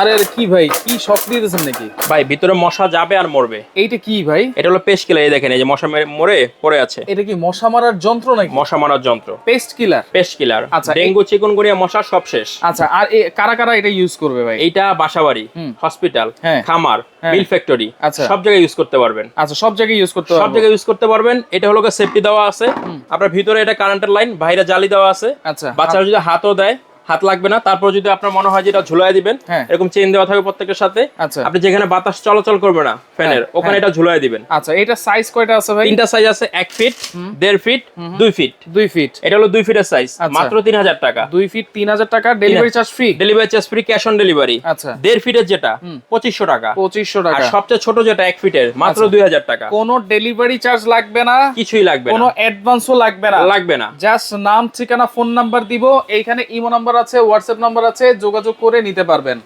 আরে আরে কি ভাই? কি শখ দিতেছেন নাকি? ভাই ভিতরে মশা যাবে আর মরবে। এইটা কি ভাই? এটা হলো পেস্ট কিলার এই দেখেন এই যে মশা মেরে- পড়ে আছে। এটা কি মশা মারার যন্ত্র নাকি? মশা মারার যন্ত্র। Pest killer? Pest killer. আচ্ছা, ডেঙ্গু চিকুনগুনিয়া মশা সব শেষ। আচ্ছা আর কারা কারা এটা ইউজ করবে ভাই? এইটা বাসাবাড়ি। হসপিটাল হ্যাঁ। খামার। মিল ফ্যাক্টরি আচ্ছা। সব জায়গায় ইউজ করতে পারবেন। আচ্ছা সব জায়গায় ইউজ করতে সব জায়গায় ইউজ করতে পারবেন। এটা হলো সেফটি দেওয়া আছে। আপনার ভিতরে এটা কারেন্টের লাইন বাইরে জালি দেওয়া আছে। আচ্ছা বাচ্চারা যদি হাতও দেয় হাত লাগবে না। তারপর যদি আপনার মনে হয় যে এটা ঝুলাই দিবেন হ্যাঁ। এরকম চেন দেওয়া থাকবে প্রত্যেকের সাথে। আচ্ছা। আপনি যেখানে বাতাস চলাচল করবে না ফ্যানের হ্যাঁ, ওখানে হ্যাঁ। এটা ঝুলাই দিবেন। আচ্ছা এটা সাইজ কয়টা আছে ভাই? তিনটা সাইজ আছে এক ফিট দেড় ফিট দুই ফিট দুই ফিট এটা হলো দুই ফিটের সাইজ আচ্ছা। মাত্র তিন হাজার টাকা। দুই ফিট তিন হাজার টাকা delivery charge free delivery charge free cash on delivery আচ্ছা। দেড় ফিটের যেটা পঁচিশশো টাকা। পঁচিশশো আর টাকা সবচেয়ে ছোট যেটা এক ফিটের মাত্র আচ্ছা। দুই হাজার টাকা। কোনো ডেলিভারি চার্জ লাগবে না কিছুই লাগবে না। কোনো অ্যাডভান্সও লাগবে না। লাগবে না। জাস্ট নাম ঠিকানা ফোন নাম্বার দিব এইখানে ইমো নাম্বার আছে হোয়াটসঅ্যাপ নাম্বার আছে যোগাযোগ করে নিতে পারবেন।